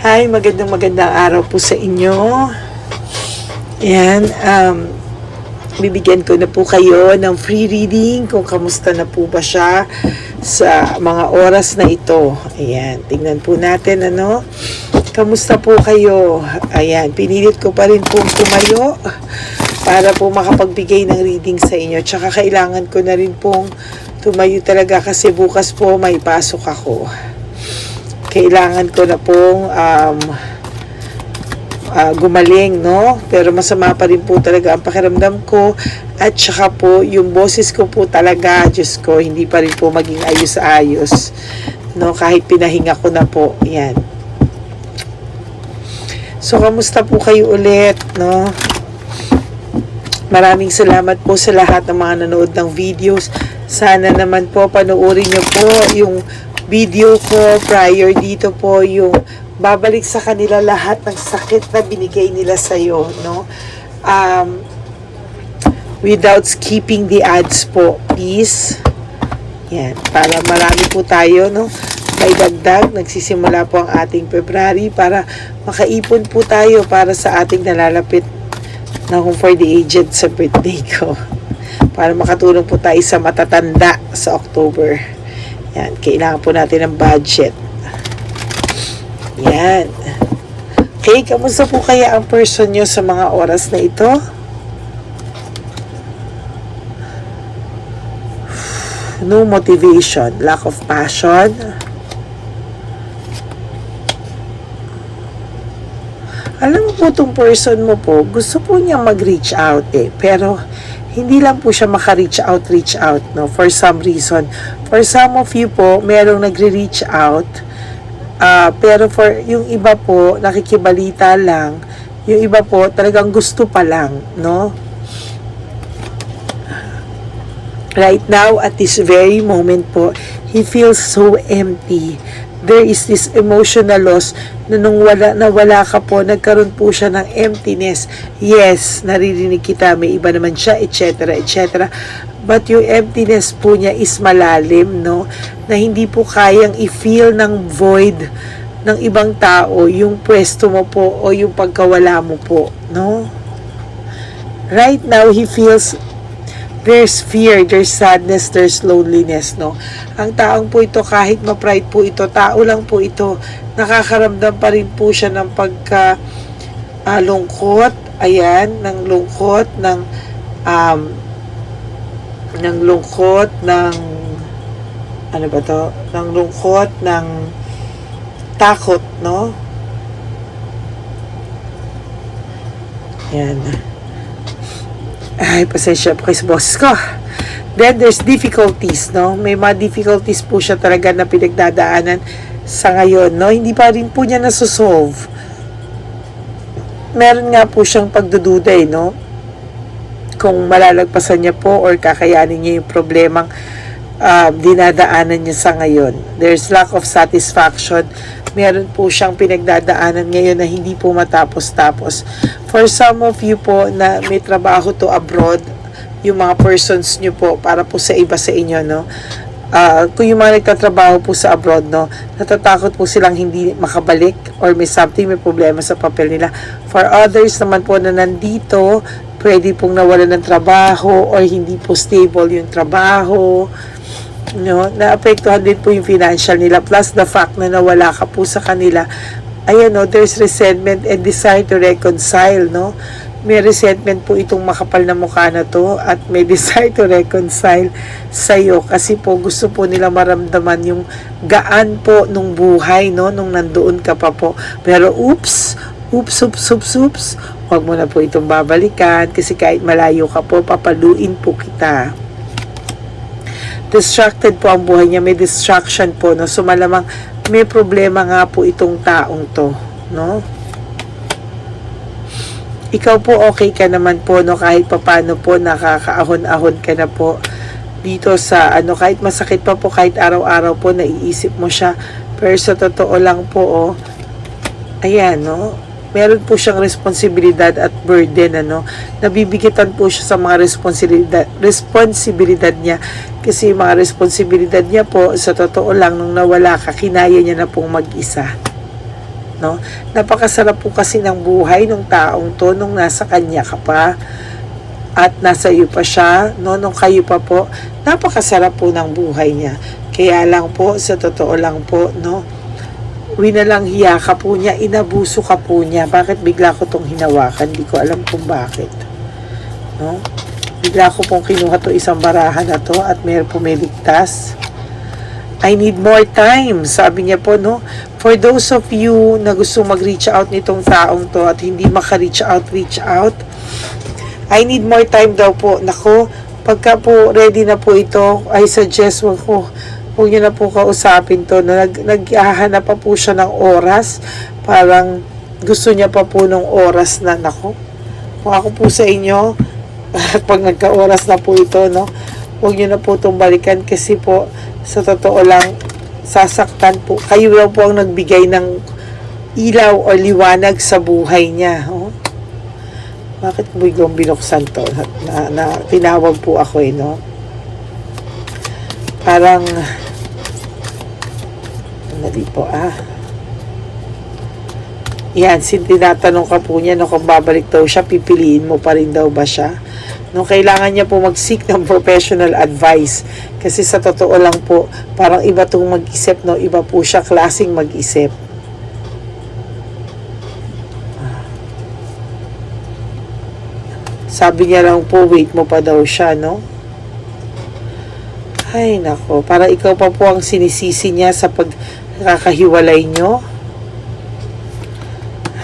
Hi, magandang magandang araw po sa inyo. Yan, um, bibigyan ko na po kayo ng free reading kung kamusta na po ba siya sa mga oras na ito. Ayan, tingnan po natin ano. Kamusta po kayo? Ayan, pinilit ko pa rin pong tumayo para po makapagbigay ng reading sa inyo. Tsaka kailangan ko na rin pong tumayo talaga kasi bukas po may pasok ako kailangan ko na pong um, ah, gumaling, no? Pero masama pa rin po talaga ang pakiramdam ko at saka po yung boses ko po talaga, Diyos ko, hindi pa rin po maging ayos-ayos, no? Kahit pinahinga ko na po, yan. So, kamusta po kayo ulit, no? Maraming salamat po sa lahat ng mga nanood ng videos. Sana naman po panoorin niyo po yung video ko prior dito po yung babalik sa kanila lahat ng sakit na binigay nila sa iyo, no? Um, without skipping the ads po, please. Yan, para marami po tayo, no? May dagdag, nagsisimula po ang ating February para makaipon po tayo para sa ating nalalapit na Home for the Aged sa birthday ko. Para makatulong po tayo sa matatanda sa October. Yan, kailangan po natin ng budget. Yan. Okay, kamusta po kaya ang person nyo sa mga oras na ito? No motivation, lack of passion. Alam mo po itong person mo po, gusto po niya mag-reach out eh. Pero, hindi lang po siya maka-reach out, reach out, no? For some reason. For some of you po, merong nagre-reach out. ah, pero for yung iba po, nakikibalita lang. Yung iba po, talagang gusto pa lang, no? Right now, at this very moment po, he feels so empty. There is this emotional loss na nung wala, na wala ka po, nagkaroon po siya ng emptiness. Yes, naririnig kita, may iba naman siya, etc., etc. But yung emptiness po niya is malalim, no? Na hindi po kayang i-feel ng void ng ibang tao yung pwesto mo po o yung pagkawala mo po, no? Right now, he feels there's fear, there's sadness, there's loneliness, no? Ang taong po ito, kahit ma-pride po ito, tao lang po ito, nakakaramdam pa rin po siya ng pagka ah, lungkot, ayan, ng lungkot, ng um, ng lungkot, ng ano ba to? Ng lungkot, ng takot, no? Yan. Ay, pasensya po kayo sa boses ko. Then, there's difficulties, no? May mga difficulties po siya talaga na pinagdadaanan sa ngayon, no? Hindi pa rin po niya nasusolve. Meron nga po siyang pagdududay, no? Kung malalagpasan niya po or kakayanin niya yung problemang uh, dinadaanan niya sa ngayon. There's lack of satisfaction. Meron po siyang pinagdadaanan ngayon na hindi po matapos-tapos. For some of you po na may trabaho to abroad, yung mga persons nyo po, para po sa iba sa inyo, no? Ah, kung yung mga nagtatrabaho po sa abroad, no, natatakot po silang hindi makabalik or may something, may problema sa papel nila. For others naman po na nandito, pwede pong nawalan ng trabaho or hindi po stable yung trabaho no, naapektuhan din po yung financial nila plus the fact na nawala ka po sa kanila. Ayan no, there's resentment and desire to reconcile no? May resentment po itong makapal na mukha na to at may desire to reconcile sa iyo kasi po gusto po nila maramdaman yung gaan po nung buhay no? Nung nandoon ka pa po. Pero oops oops oops oops oops huwag mo na po itong babalikan kasi kahit malayo ka po papaluin po kita distracted po ang buhay niya, may distraction po, no? So malamang may problema nga po itong taong to, no? Ikaw po okay ka naman po, no? Kahit papano po, nakakaahon-ahon ka na po dito sa, ano, kahit masakit pa po, kahit araw-araw po, naiisip mo siya. Pero sa totoo lang po, oh, ayan, no? Meron po siyang responsibilidad at burden ano nabibigitan po siya sa mga responsibilidad responsibilidad niya kasi mga responsibilidad niya po sa totoo lang nung nawala ka kinaya niya na pong mag-isa no? Napakasarap po kasi ng buhay ng taong to nung nasa kanya ka pa at nasa iyo pa siya, no? Nung kayo pa po, napakasarap po ng buhay niya. Kaya lang po, sa totoo lang po, no? Winalang hiya ka po niya, inabuso ka po niya. Bakit bigla ko tong hinawakan? Di ko alam kung bakit. No? Bigla ko pong kinuha to isang barahan na to at meron pumiligtas. I need more time, sabi niya po, no? For those of you na gusto mag-reach out nitong taong to at hindi maka-reach out, reach out. I need more time daw po. Nako, pagka po ready na po ito, I suggest wag ko, huwag niyo na po kausapin to. No? Nag, naghahanap pa po siya ng oras. Parang gusto niya pa po ng oras na, nako. Kung ako po sa inyo, pag nagka-oras na po ito, no? Huwag niyo na po itong balikan kasi po, sa totoo lang, sasaktan po. Kayo daw po ang nagbigay ng ilaw o liwanag sa buhay niya. Oh. Bakit biglang binuksan to? Na, na, na, tinawag po ako eh, no? Parang, Dali po ah. Yan, sin tinatanong ka po niya no, kung babalik daw siya, pipiliin mo pa rin daw ba siya? No, kailangan niya po mag-seek ng professional advice. Kasi sa totoo lang po, parang iba tong mag-isip, no? Iba po siya klaseng mag-isip. Sabi niya lang po, wait mo pa daw siya, no? Ay, nako. Para ikaw pa po ang sinisisi niya sa pagkakahiwalay nyo.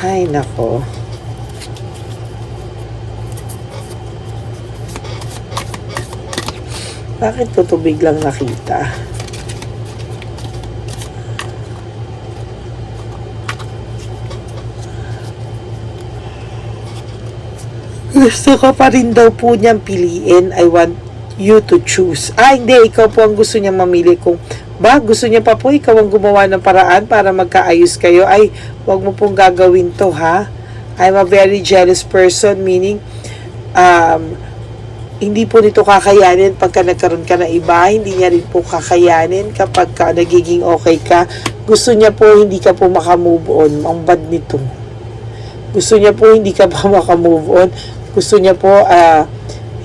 Ay, nako. Bakit to biglang nakita? Gusto ko pa rin daw po niyang piliin. I want you to choose. Ah, hindi. Ikaw po ang gusto niyang mamili. Kung ba, gusto niya pa po, ikaw ang gumawa ng paraan para magkaayos kayo. Ay, wag mo pong gagawin to, ha? I'm a very jealous person, meaning, um, hindi po nito kakayanin pagka nagkaroon ka na iba, hindi niya rin po kakayanin kapag ka nagiging okay ka. Gusto niya po hindi ka po makamove on. Ang bad nito. Gusto niya po hindi ka pa makamove on. Gusto niya po ah,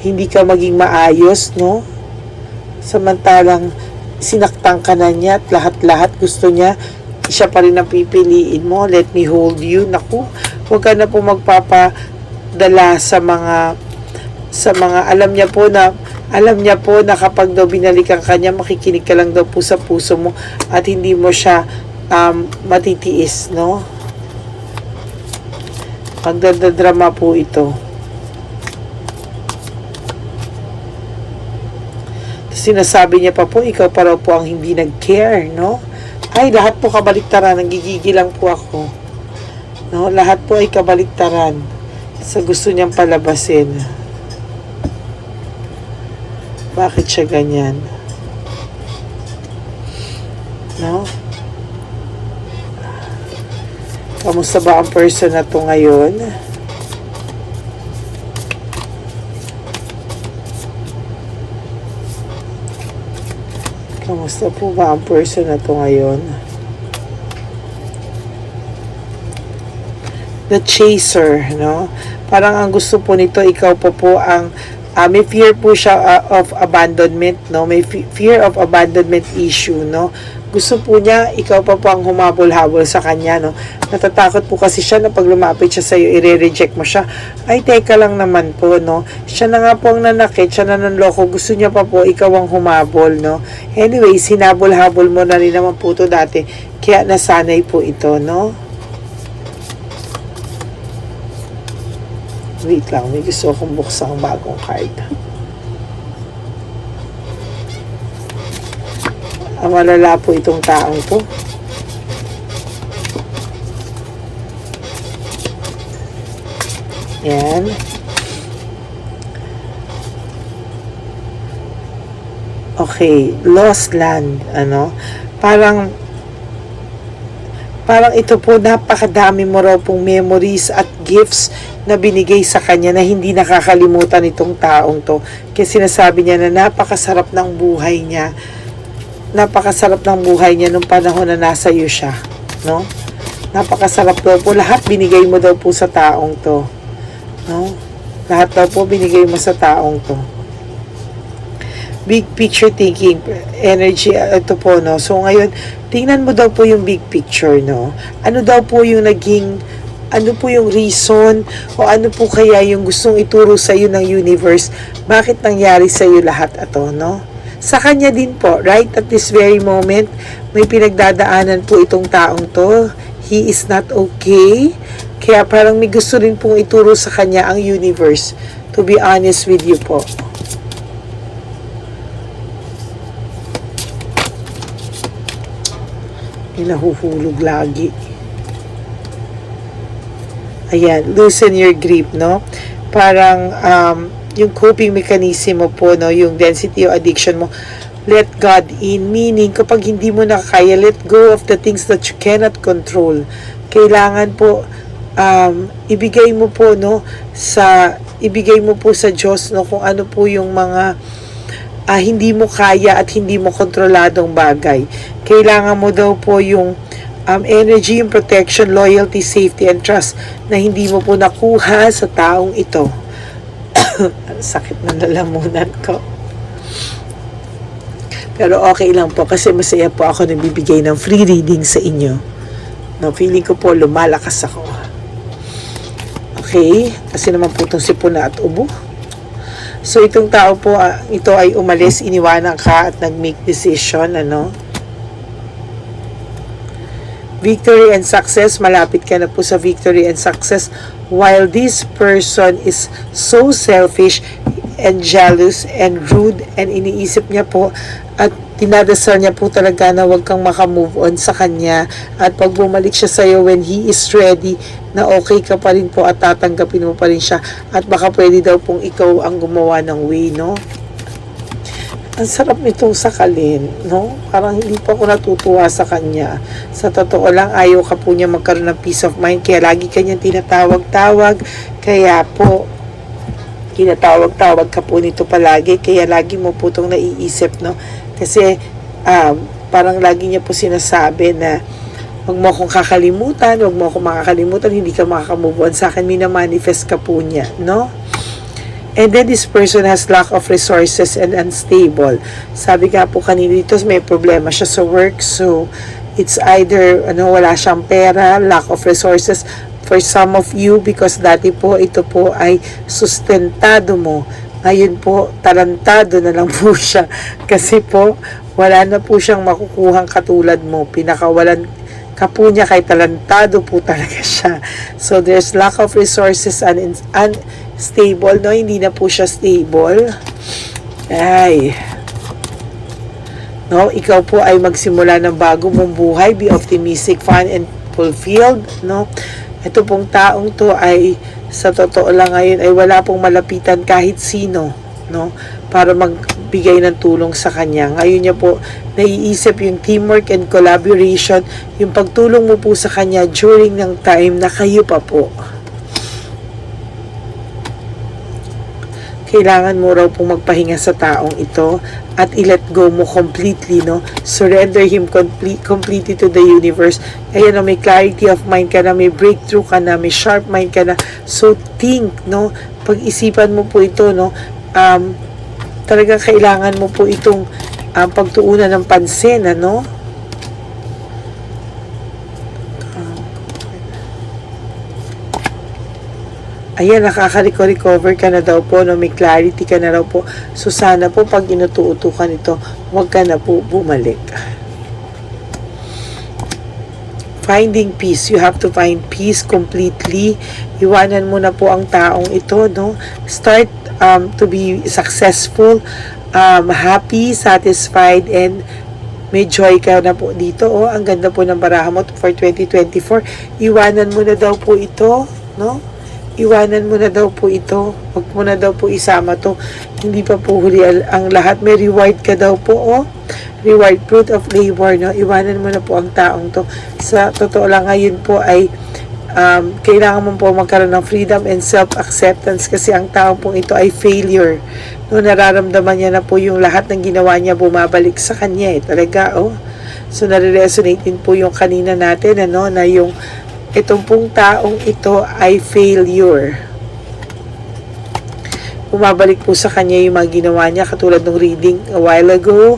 hindi ka maging maayos, no? Samantalang sinaktan ka na niya at lahat-lahat gusto niya siya pa rin ang pipiliin mo. Let me hold you. Naku, huwag ka na po magpapadala sa mga sa mga alam niya po na alam niya po na kapag daw binalikan ka niya makikinig ka lang daw po sa puso mo at hindi mo siya um, matitiis no magdadadrama po ito sinasabi niya pa po ikaw pa raw po ang hindi nag-care no ay lahat po kabaliktaran nagigigil lang po ako no lahat po ay kabaliktaran sa gusto niyang palabasin bakit siya ganyan? No? Kamusta ba ang person na to ngayon? Kamusta po ba ang person na to ngayon? The chaser, no? Parang ang gusto po nito, ikaw po po ang uh, may fear po siya uh, of abandonment, no? May fe- fear of abandonment issue, no? Gusto po niya, ikaw pa po ang humabol-habol sa kanya, no? Natatakot po kasi siya na pag lumapit siya sa'yo, i-reject mo siya. Ay, teka lang naman po, no? Siya na nga po ang nanakit, siya na nanloko. Gusto niya pa po, ikaw ang humabol, no? Anyway, sinabol-habol mo na rin naman po to dati. Kaya nasanay po ito, no? Wait lang, may gusto akong buksan ang bagong card. Ang malala po itong taong to. Yan. Okay, lost land, ano? Parang parang ito po napakadami mo raw pong memories at gifts na binigay sa kanya na hindi nakakalimutan itong taong to. Kasi sinasabi niya na napakasarap ng buhay niya. Napakasarap ng buhay niya nung panahon na nasa iyo siya. No? Napakasarap daw po. Lahat binigay mo daw po sa taong to. No? Lahat daw po binigay mo sa taong to. Big picture thinking, energy, uh, ito po, no? So, ngayon, tingnan mo daw po yung big picture, no? Ano daw po yung naging, ano po yung reason, o ano po kaya yung gustong ituro sa iyo ng universe, bakit nangyari sa iyo lahat ito, no? Sa kanya din po, right at this very moment, may pinagdadaanan po itong taong to. He is not okay. Kaya parang may gusto rin pong ituro sa kanya ang universe. To be honest with you po. May nahuhulog lagi. Ayan, loosen your grip, no? Parang um, yung coping mechanism mo po, no? Yung density o addiction mo, let God in. Meaning, kapag hindi mo na kaya, let go of the things that you cannot control. Kailangan po, um, ibigay mo po, no? Sa, ibigay mo po sa Diyos, no? Kung ano po yung mga ah, hindi mo kaya at hindi mo kontroladong bagay. Kailangan mo daw po yung um, energy, yung protection, loyalty, safety, and trust na hindi mo po nakuha sa taong ito. Sakit ng lalamunan ko. Pero okay lang po kasi masaya po ako nagbibigay ng free reading sa inyo. No, feeling ko po lumalakas ako. Okay? Kasi naman po itong sipon na at ubo. So itong tao po, ah, ito ay umalis, iniwanan ka at nag-make decision, ano? Victory and success, malapit ka na po sa victory and success. While this person is so selfish and jealous and rude and iniisip niya po at tinadasal niya po talaga na huwag kang makamove on sa kanya at pag bumalik siya sa'yo when he is ready na okay ka pa rin po at tatanggapin mo pa rin siya at baka pwede daw pong ikaw ang gumawa ng way, no? Ang sarap nitong sakalin, no? Parang hindi pa ako natutuwa sa kanya. Sa totoo lang, ayaw ka po niya magkaroon ng peace of mind, kaya lagi kanyang tinatawag-tawag, kaya po, tinatawag-tawag ka po nito palagi, kaya lagi mo po itong naiisip, no? Kasi, um, parang lagi niya po sinasabi na, Huwag mo akong kakalimutan, huwag mo akong makakalimutan, hindi ka makakamove on sa akin, minamanifest ka po niya, no? And then this person has lack of resources and unstable. Sabi nga po kanina dito, may problema siya sa work, so it's either ano wala siyang pera, lack of resources for some of you because dati po ito po ay sustentado mo. Ngayon po, talantado na lang po siya kasi po wala na po siyang makukuhang katulad mo. Pinakawalan ka po niya kay talantado po talaga siya. So there's lack of resources and unstable, no? Hindi na po siya stable. Ay. No, ikaw po ay magsimula ng bago mong buhay, be optimistic, fun and fulfilled, no? Ito pong taong to ay sa totoo lang ngayon ay wala pong malapitan kahit sino, no? Para magbigay ng tulong sa kanya. Ngayon niya po naiisip yung teamwork and collaboration, yung pagtulong mo po sa kanya during ng time na kayo pa po. Kailangan mo raw pong magpahinga sa taong ito at i-let go mo completely, no? Surrender him complete, completely to the universe. Ayan, no, may clarity of mind ka na, may breakthrough ka na, may sharp mind ka na. So, think, no? Pag-isipan mo po ito, no? Um, talagang kailangan mo po itong um, pagtuunan ng pansin, ano? Ayan, nakaka-recover ka na daw po, no? may clarity ka na raw po. So, sana po pag inutuutukan ito, huwag ka na po bumalik. Finding peace. You have to find peace completely. Iwanan mo na po ang taong ito, no? Start um, to be successful, um, happy, satisfied, and may joy ka na po dito. Oh, ang ganda po ng baraha mo for 2024. Iwanan mo na daw po ito, no? Iwanan mo na daw po ito. Huwag mo na daw po isama to. Hindi pa po huli ang lahat. May reward ka daw po, oh. Reward, fruit of labor, no? Iwanan mo na po ang taong to. Sa totoo lang ngayon po ay um, kailangan mo po magkaroon ng freedom and self-acceptance kasi ang taong pong ito ay failure. No, nararamdaman niya na po yung lahat ng ginawa niya bumabalik sa kanya eh. Talaga, oh. So, nare-resonate din po yung kanina natin, ano, na yung itong pong taong ito ay failure. Bumabalik po sa kanya yung mga ginawa niya katulad ng reading a while ago.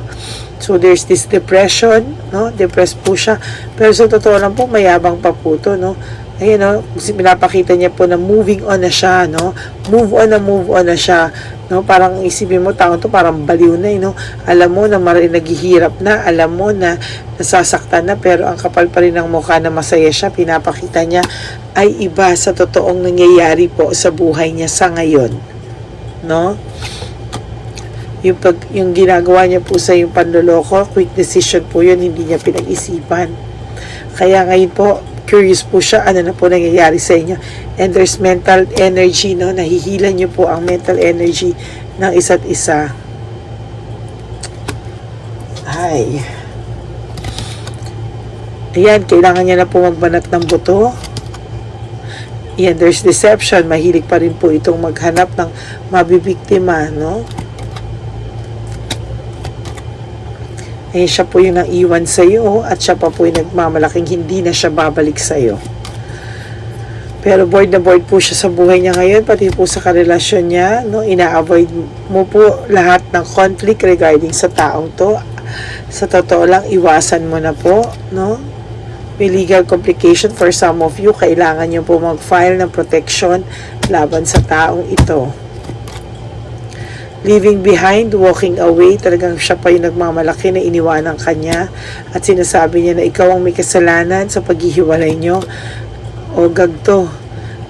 So there's this depression, no? Depressed po siya. Pero sa totoo lang po, mayabang pa po to, no? Ayun, no? Pinapakita niya po na moving on na siya, no? Move on na move on na siya, no? Parang isipin mo, taon to parang baliw na, eh, no? Alam mo na mar- naghihirap na, alam mo na nasasaktan na, pero ang kapal pa rin ng mukha na masaya siya, pinapakita niya ay iba sa totoong nangyayari po sa buhay niya sa ngayon, no? yung pag yung ginagawa niya po sa yung panloloko, quick decision po yun, hindi niya pinag-isipan. Kaya ngayon po, curious po siya, ano na po nangyayari sa inyo. And there's mental energy, no? Nahihila niyo po ang mental energy ng isa't isa. Ay. Ayan, kailangan niya na po magbanat ng buto. Ayan, there's deception. Mahilig pa rin po itong maghanap ng mabibiktima, no? Eh siya po yung naiwan sa iyo at siya pa po yung nagmamalaking hindi na siya babalik sa iyo. Pero bored na bored po siya sa buhay niya ngayon, pati po sa karelasyon niya, no, ina-avoid mo po lahat ng conflict regarding sa taong to. Sa totoo lang, iwasan mo na po, no? May legal complication for some of you, kailangan niyo po mag-file ng protection laban sa taong ito leaving behind, walking away, talagang siya pa yung nagmamalaki na iniwanan kanya at sinasabi niya na ikaw ang may kasalanan sa paghihiwalay nyo o gagto.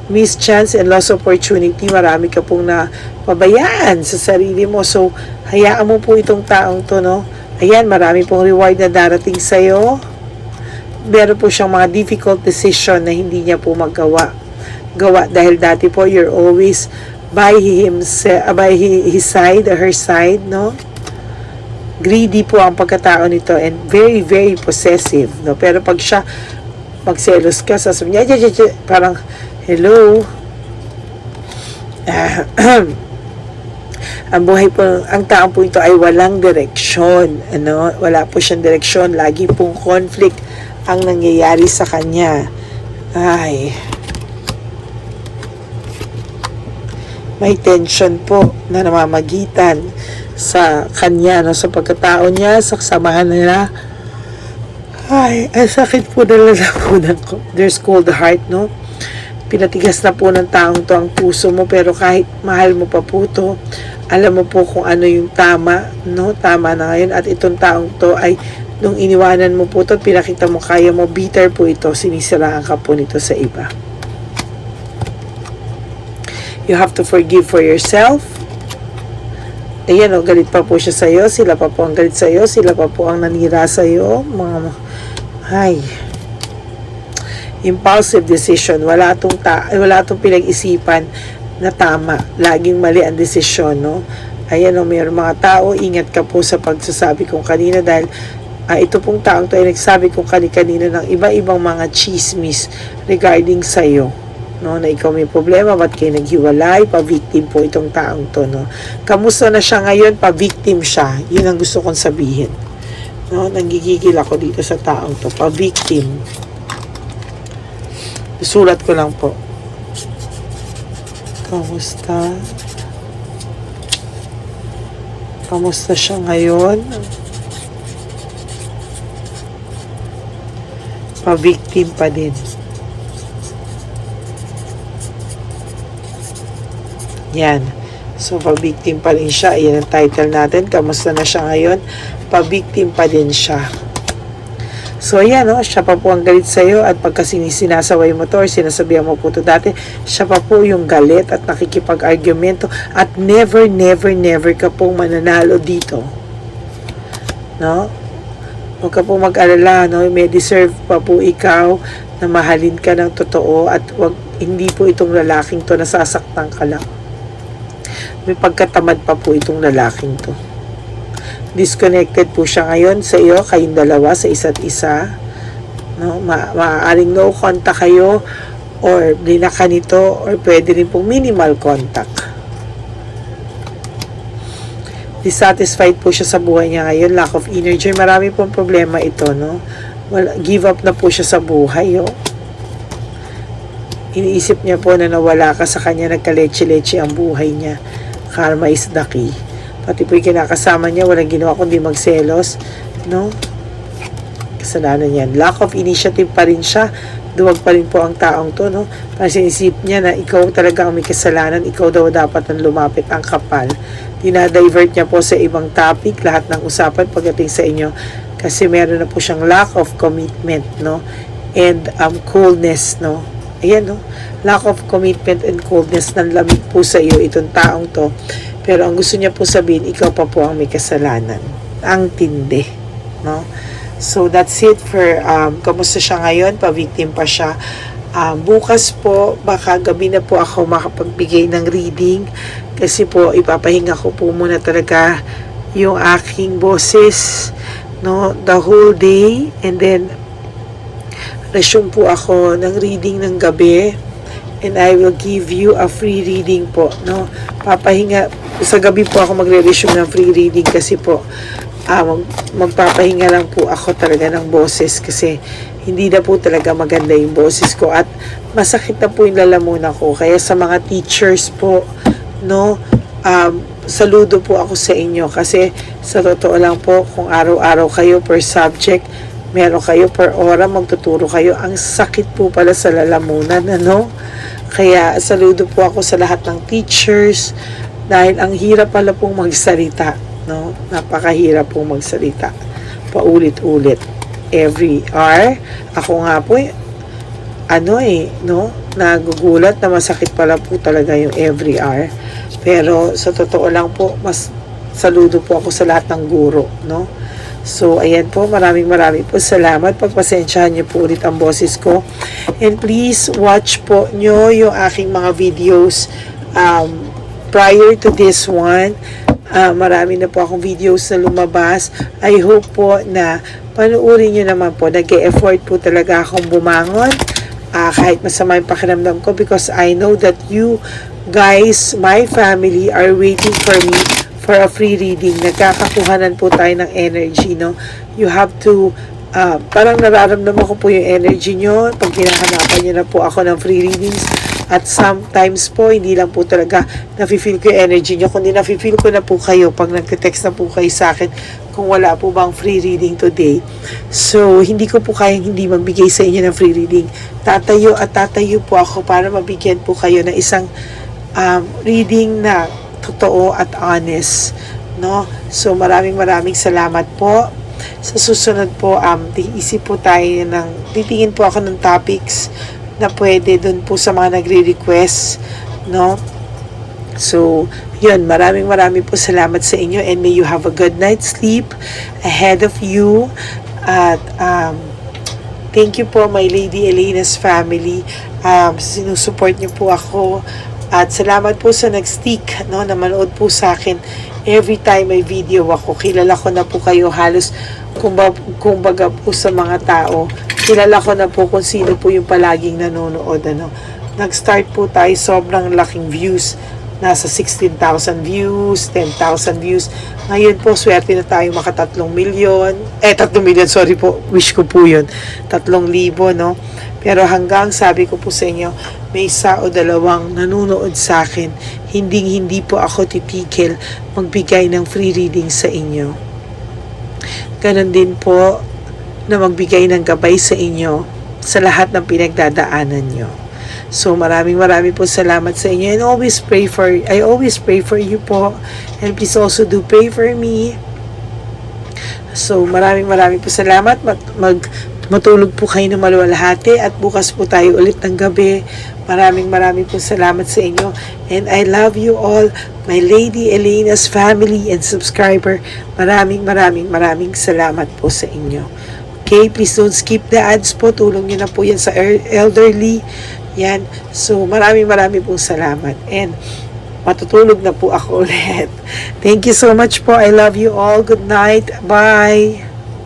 Miss chance and lost opportunity, marami ka pong na pabayaan sa sarili mo. So, hayaan mo po itong taong to, no? Ayan, marami pong reward na darating sa'yo. Meron po siyang mga difficult decision na hindi niya po magawa. Gawa dahil dati po, you're always by him uh, by his side her side no? Greedy po ang pagkatao nito and very very possessive no? Pero pag siya magselos ka sasabihin niya "Jay, jay, jay," parang hello. Ah, ang buhay po ang taong po ito ay walang direksyon ano? Wala po siyang direksyon. Lagi pong conflict ang nangyayari sa kanya. Ay may tension po na namamagitan sa kanya, no, sa pagkatao niya, sa kasamahan nila. Ay, ang sakit po na lalamunan ko. There's cold heart, no? Pinatigas na po ng taong to ang puso mo, pero kahit mahal mo pa po to, alam mo po kung ano yung tama, no? Tama na ngayon. At itong taong to ay, nung iniwanan mo po to at pinakita mo kaya mo, bitter po ito, sinisiraan ka po nito sa iba. You have to forgive for yourself. Ayan o, galit pa po siya sa'yo. Sila pa po ang galit sa'yo. Sila pa po ang nanira sa'yo. Mga, ay. Impulsive decision. Wala itong, ta wala itong pinag-isipan na tama. Laging mali ang desisyon, no? Ayan o, mayroong mga tao. Ingat ka po sa pagsasabi kong kanina dahil ah, ito pong taong to ay nagsabi kong kanina ng iba-ibang mga chismis regarding sa'yo no, na ikaw may problema, ba't kayo naghiwalay, pa-victim po itong taong to, no. Kamusta na siya ngayon, pa-victim siya, yun ang gusto kong sabihin. No, nanggigigil ako dito sa taong to, pa-victim. Sulat ko lang po. Kamusta? Kamusta siya ngayon? Pa-victim pa din. Yan. So, pa-victim pa rin siya. Yan ang title natin. Kamusta na siya ngayon? Pa-victim pa din siya. So, ayan, no? siya pa po ang galit sa'yo at pagka sinasawa mo to or sinasabihan mo po to dati, siya pa po yung galit at nakikipag-argumento at never, never, never ka pong mananalo dito. No? Huwag ka po mag-alala, no? May deserve pa po ikaw na mahalin ka ng totoo at wag, hindi po itong lalaking to nasasaktan ka lang may pagkatamad pa po itong lalaking to. Disconnected po siya ngayon sa iyo, kayong dalawa sa isa't isa. No, ma maaaring no contact kayo or linaka nito or pwede rin pong minimal contact. Dissatisfied po siya sa buhay niya ngayon, lack of energy. Marami pong problema ito, no? Well, give up na po siya sa buhay, oh. iniisip niya po na nawala ka sa kanya, nagkaleche-leche ang buhay niya. Karma is the key. Pati po yung kinakasama niya, walang ginawa kundi magselos. No? Kasalanan yan. Lack of initiative pa rin siya. Duwag pa rin po ang taong to, no? Kasi inisip niya na ikaw talaga ang may kasalanan, ikaw daw dapat ang lumapit ang kapal. Dinadivert niya po sa ibang topic, lahat ng usapan pagdating sa inyo. Kasi meron na po siyang lack of commitment, no? And um, coldness, no? Ayan, no? Lack of commitment and coldness ng lamig po sa iyo itong taong to. Pero ang gusto niya po sabihin, ikaw pa po ang may kasalanan. Ang tindi, no? So that's it for um, kamusta siya ngayon, pa-victim pa siya. Um, bukas po, baka gabi na po ako makapagbigay ng reading kasi po ipapahinga ko po muna talaga yung aking boses no the whole day and then resume po ako ng reading ng gabi and I will give you a free reading po no? Papahinga sa gabi po ako magre-resume ng free reading kasi po ah, mag, magpapahinga lang po ako talaga ng boses kasi hindi na po talaga maganda yung boses ko at masakit na po yung lalamunan ko. Kaya sa mga teachers po no um, saludo po ako sa inyo kasi sa totoo lang po kung araw-araw kayo per subject meron kayo per ora magtuturo kayo. Ang sakit po pala sa lalamunan ano? Kaya saludo po ako sa lahat ng teachers dahil ang hirap pala pong magsalita no? Napakahirap pong magsalita. Paulit-ulit. Every hour. Ako nga po eh, ano eh no? Nagugulat na masakit pala po talaga yung every hour. Pero sa totoo lang po mas saludo po ako sa lahat ng guro no So, ayan po, maraming maraming po salamat. Pagpasensyahan niyo po ulit ang boses ko. And please watch po nyo yung aking mga videos um, prior to this one. Uh, marami na po akong videos na lumabas. I hope po na panuorin nyo naman po. Nag-e-effort po talaga akong bumangon. Uh, kahit masama yung pakiramdam ko because I know that you guys, my family are waiting for me for a free reading. Nagkakakuhanan po tayo ng energy, no? You have to, uh, parang nararamdaman ko po yung energy nyo pag kinahanapan nyo na po ako ng free readings. At sometimes po, hindi lang po talaga nafe-feel ko yung energy nyo, kundi nafe-feel ko na po kayo pag nagte-text na po kayo sa akin kung wala po bang free reading today. So, hindi ko po kayang hindi magbigay sa inyo ng free reading. Tatayo at tatayo po ako para mabigyan po kayo ng isang um, reading na totoo at honest, no? So maraming maraming salamat po. Sa susunod po, um, isip po tayo ng, titingin po ako ng topics na pwede dun po sa mga nagre-request, no? So, yun, maraming maraming po salamat sa inyo and may you have a good night's sleep ahead of you. At, um, thank you po my Lady Elena's family. Um, sinusuport niyo po ako at salamat po sa nag-stick, no, na manood po sa akin every time may video ako. Kilala ko na po kayo halos kumbaga, kumbaga po sa mga tao. Kilala ko na po kung sino po yung palaging nanonood. Ano. Nag-start po tayo sobrang laking views. Nasa 16,000 views, 10,000 views. Ngayon po, swerte na tayo maka 3 milyon. Eh, 3 milyon, sorry po. Wish ko po yun. 3,000, no? Pero hanggang sabi ko po sa inyo, may isa o dalawang nanonood sa akin, hindi hindi po ako titigil magbigay ng free reading sa inyo. Ganon din po na magbigay ng gabay sa inyo sa lahat ng pinagdadaanan nyo. So maraming maraming po salamat sa inyo and always pray for I always pray for you po and please also do pray for me. So maraming maraming po salamat mag, mag matulog po kayo ng maluwalhati at bukas po tayo ulit ng gabi. Maraming maraming po salamat sa inyo. And I love you all, my Lady Elena's family and subscriber. Maraming maraming maraming salamat po sa inyo. Okay, please don't skip the ads po. Tulong nyo na po yan sa el- elderly. Yan. So, maraming maraming po salamat. And, matutulog na po ako ulit. Thank you so much po. I love you all. Good night. Bye.